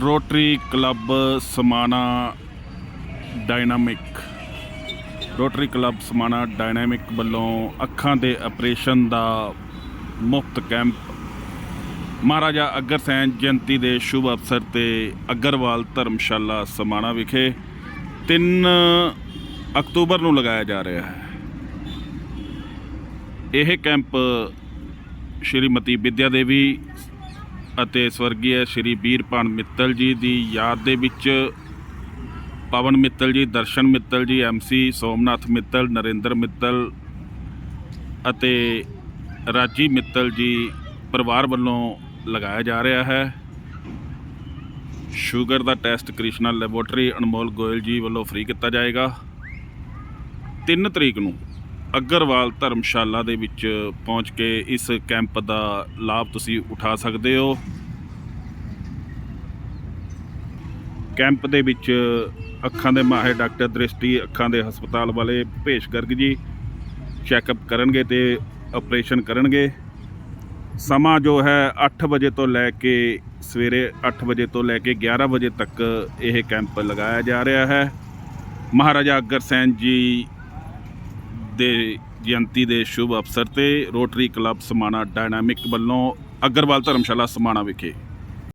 Rotary Club Samana Dynamic. Rotary Club Samana Dynamic ਵੱਲੋਂ ਅੱਖਾਂ ਦੇ ਆਪਰੇਸ਼ਨ ਦਾ ਮੁਫਤ ਕੈਂਪ। ਮਹਾਰਾਜਾ ਅਗਰ ਸੈਨ ਜਯੰਤੀ ਦੇ ਸ਼ੁਭ ਅਵਸਰ ਤੇ ਅਗਰਵਾਲ ਧਰਮਸ਼ਾਲਾ ਸਮਾਣਾ ਵਿਖੇ 3 ਅਕਤੂਬਰ ਨੂੰ ਲਗਾਇਆ ਜਾ ਰਿਹਾ ਹੈ। ਇਹ ਕੈਂਪ ਸ਼੍ਰੀਮਤੀ ਵਿਦਿਆ ਦੇਵੀ ਅਤੇ ਸਵਰਗੀ ਸ਼੍ਰੀ ਵੀਰਪਾਨ ਮਿੱਤਲ ਜੀ ਦੀ ਯਾਦ ਦੇ ਵਿੱਚ ਪਵਨ ਮਿੱਤਲ ਜੀ, ਦਰਸ਼ਨ ਮਿੱਤਲ ਜੀ ਐਮਸੀ ਸੋਮਨਾਥ ਮਿੱਤਲ, ਨਰਿੰਦਰ ਮਿੱਤਲ ਅਤੇ ਰਾਜੀ ਮਿੱਤਲ ਜੀ ਪਰਿਵਾਰ ਵੱਲੋਂ ਲਗਾਇਆ ਜਾ ਰਿਹਾ ਹੈ। ਸ਼ੂਗਰ ਦਾ ਟੈਸਟ ਕ੍ਰਿਸ਼ਨਾ ਲੈਬੋਰਟਰੀ ਅਨਮੋਲ ਗੋਇਲ ਜੀ ਵੱਲੋਂ ਫ੍ਰੀ ਕੀਤਾ ਜਾਏਗਾ। 3 ਤਰੀਕ ਨੂੰ ਅਗਰਵਾਲ ਧਰਮਸ਼ਾਲਾ ਦੇ ਵਿੱਚ ਪਹੁੰਚ ਕੇ ਇਸ ਕੈਂਪ ਦਾ ਲਾਭ ਤੁਸੀਂ ਉਠਾ ਸਕਦੇ ਹੋ। ਕੈਂਪ ਦੇ ਵਿੱਚ ਅੱਖਾਂ ਦੇ ਮਾਹਿਰ ਡਾਕਟਰ ਦ੍ਰਿਸ਼ਟੀ, ਅੱਖਾਂ ਦੇ ਹਸਪਤਾਲ ਵਾਲੇ ਭੇਸ਼ ਗਰਗ ਜੀ ਚੈੱਕਅਪ ਕਰਨਗੇ ਤੇ ਆਪਰੇਸ਼ਨ ਕਰਨਗੇ। ਸਮਾਂ ਜੋ ਹੈ 8 ਵਜੇ ਤੋਂ ਲੈ ਕੇ ਸਵੇਰੇ 8 ਵਜੇ ਤੋਂ ਲੈ ਕੇ 11 ਵਜੇ ਤੱਕ ਇਹ ਕੈਂਪ ਲਗਾਇਆ ਜਾ ਰਿਹਾ ਹੈ। ਮਹਾਰਾਜਾ ਅਗਰ ਸੈਨ ਜੀ ਦੇ ਜਯੰਤੀ ਦੇ ਸ਼ੁਭ ਅਵਸਰ ਤੇ ਰੋਟਰੀ ਕਲੱਬ ਸਮਾਣਾ ਡਾਇਨਾਮਿਕ ਵੱਲੋਂ ਅਗਰਵਾਲ ਧਰਮਸ਼ਾਲਾ ਸਮਾਣਾ ਵਿਖੇ